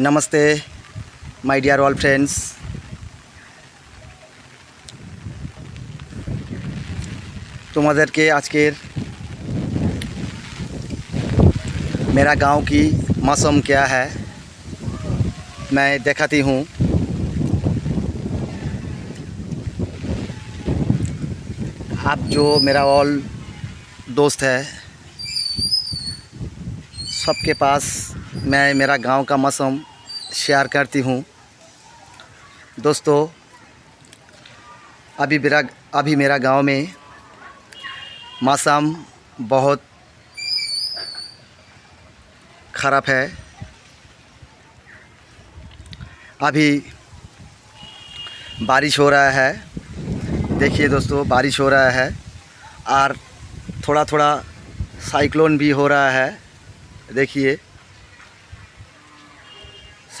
Namaste my dear all friends তোমাদেরকে আজকের मेरा गांव की मौसम क्या है मैं दिखाती हूँ आप जो मेरा ऑल दोस्त है सबके पास मैं मेरा गाँव का मौसम शेयर करती हूँ। दोस्तों, अभी मेरा अभी मेरा गाँव में मौसम बहुत ख़राब है। अभी बारिश हो रहा है। देखिए दोस्तों, बारिश हो रहा है और थोड़ा थोड़ा साइक्लोन भी हो रहा है। देखिए।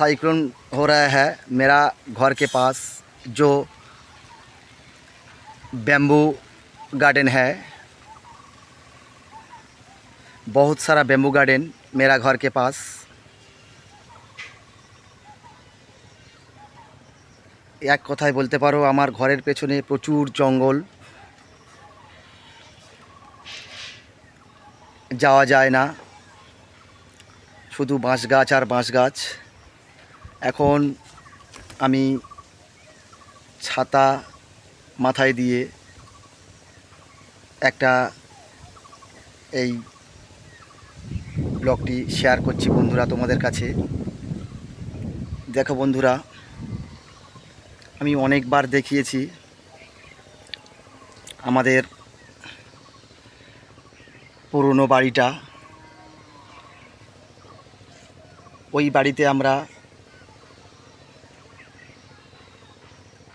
साइक्लोन हो रहा है मेरा घर के पास जो बैम्बू गार्डन है बहुत सारा बैम्बू गार्डन मेरा घर के पास এক কথায় বলতে পারো আমার ঘরের পেছনে প্রচুর জঙ্গল যাওয়া যায় না শুধু বাঁশ গাছ আর বাঁশ গাছ এখন আমি ছাতা মাথায় দিয়ে একটা এই ব্লগটি শেয়ার করছি বন্ধুরা তোমাদের কাছে। দেখো বন্ধুরা, আমি অনেকবার দেখিয়েছি আমাদের পুরনো বাড়িটা। ওই বাড়িতে আমরা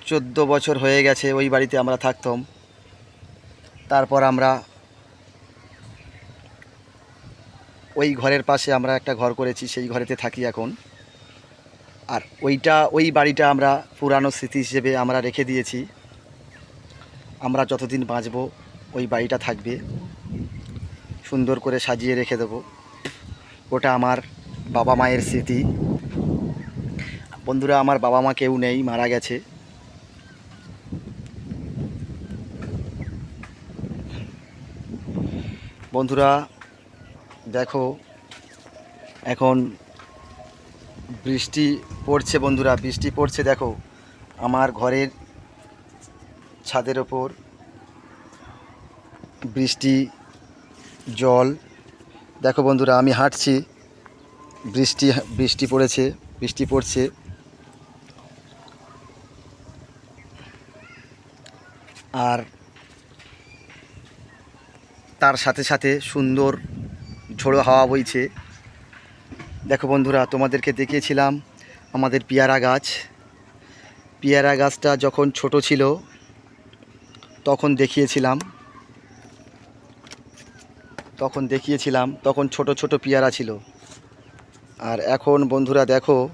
চোদ্দ বছর হয়ে গেছে ওই বাড়িতে আমরা থাকতাম। তারপর আমরা ওই ঘরের পাশে আমরা একটা ঘর করেছি, সেই ঘরেতে থাকি এখন। আর ওইটা, ওই বাড়িটা আমরা পুরানো স্মৃতি হিসেবে আমরা রেখে দিয়েছি। আমরা যতদিন বাঁচবো, ওই বাড়িটা থাকবে। সুন্দর করে সাজিয়ে রেখে দেবো। ওটা আমার বাবা মায়ের স্মৃতি। বন্ধুরা, আমার বাবা মা কেউ নেই, মারা গেছে। বন্ধুরা, দেখো, এখন বৃষ্টি পড়ছে বন্ধুরা, বৃষ্টি পড়ছে, দেখো, আমার ঘরের ছাদের ওপর বৃষ্টি, জল। দেখো বন্ধুরা, আমি হাঁটছি, বৃষ্টি বৃষ্টি পড়েছে, বৃষ্টি পড়ছে। আর তার সাথে সাথে সুন্দর ঝোড়ো হাওয়া বইছে। দেখো বন্ধুরা, তোমাদেরকে দেখিয়েছিলাম আমাদের পেয়ারা গাছ। পেয়ারা গাছটা যখন ছোট ছিল, তখন দেখিয়েছিলাম। তখন দেখিয়েছিলাম, তখন ছোট ছোট পেয়ারা ছিল। আর এখন বন্ধুরা দেখো,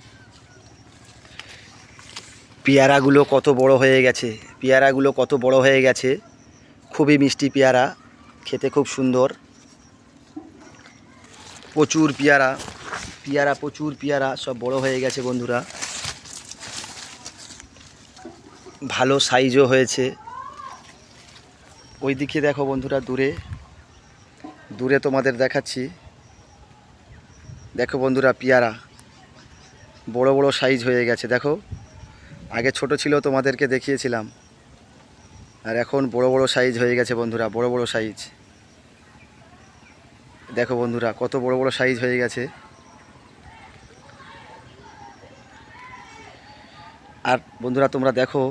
পেয়ারাগুলো কত বড় হয়ে গেছে। পেয়ারাগুলো কত বড় হয়ে গেছে। খুবই মিষ্টি পেয়ারা। খেতে খুব সুন্দর। প্রচুর পেয়ারা পেয়ারা, প্রচুর পেয়ারা, সব বড় হয়ে গেছে বন্ধুরা। ভালো সাইজও হয়েছে। ওই দিকে দেখো বন্ধুরা, দূরে দূরে তোমাদের দেখাচ্ছি। দেখো বন্ধুরা, পেয়ারা, বড় বড় সাইজ হয়ে গেছে। দেখো, আগে ছোট ছিল তোমাদেরকে দেখিয়েছিলাম। আর এখন বড় বড় সাইজ হয়ে গেছে বন্ধুরা, বড় বড় সাইজ দেখো বন্ধুরা, কত বড় বড় সাইজ হয়ে গেছে। আর বন্ধুরা, তোমরা দেখো,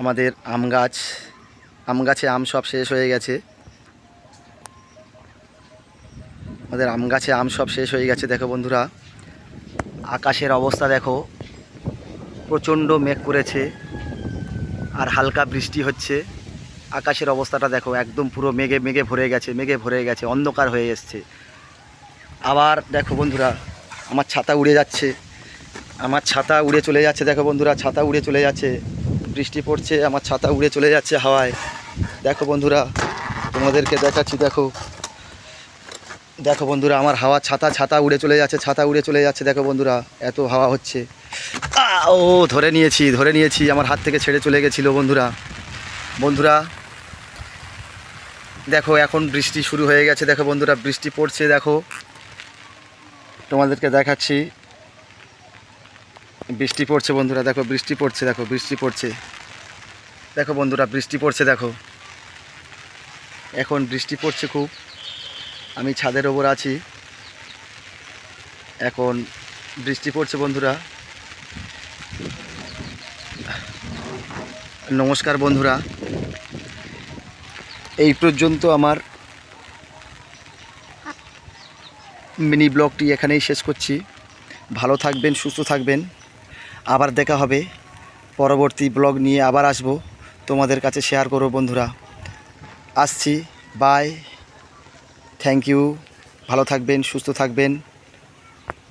আমাদের আম গাছ, আম গাছে আম সব শেষ হয়ে গেছে। আমাদের আম গাছে আম সব শেষ হয়ে গেছে, দেখো বন্ধুরা। আকাশের অবস্থা দেখো, প্রচণ্ড মেঘ করেছে। আর হালকা বৃষ্টি হচ্ছে। আকাশের অবস্থাটা দেখো, একদম পুরো মেঘে মেঘে ভরে গেছে, মেঘে ভরে গেছে, অন্ধকার হয়ে এসছে। আবার দেখো বন্ধুরা, আমার ছাতা উড়ে যাচ্ছে। আমার ছাতা উড়ে চলে যাচ্ছে, দেখো বন্ধুরা, ছাতা উড়ে চলে যাচ্ছে। বৃষ্টি পড়ছে, আমার ছাতা উড়ে চলে যাচ্ছে হাওয়ায়। দেখো বন্ধুরা, তোমাদেরকে দেখাচ্ছি, দেখো। দেখো বন্ধুরা, আমার হাওয়া ছাতা ছাতা উড়ে চলে যাচ্ছে, ছাতা উড়ে চলে যাচ্ছে, দেখো বন্ধুরা, এত হাওয়া হচ্ছে। ও, ধরে নিয়েছি ধরে নিয়েছি, আমার হাত থেকে ছেড়ে চলে গেছিল বন্ধুরা। বন্ধুরা, দেখো, এখন বৃষ্টি শুরু হয়ে গেছে। দেখো বন্ধুরা, বৃষ্টি পড়ছে, দেখো। তোমাদেরকে দেখাচ্ছি। বৃষ্টি পড়ছে বন্ধুরা, দেখো, বৃষ্টি পড়ছে, দেখো, বৃষ্টি পড়ছে। দেখো বন্ধুরা, বৃষ্টি পড়ছে, দেখো। এখন বৃষ্টি পড়ছে খুব। আমি ছাদের ওপর আছি। এখন বৃষ্টি পড়ছে বন্ধুরা। নমস্কার বন্ধুরা। এই পর্যন্ত আমার মিনি ব্লগটি এখানেই শেষ করছি। ভালো থাকবেন, সুস্থ থাকবেন। আবার দেখা হবে। পরবর্তী ব্লগ নিয়ে আবার আসব। তোমাদের কাছে শেয়ার করো বন্ধুরা। আসছি। বাই থ্যাংক ইউ ভালো থাকবেন, সুস্থ থাকবেন।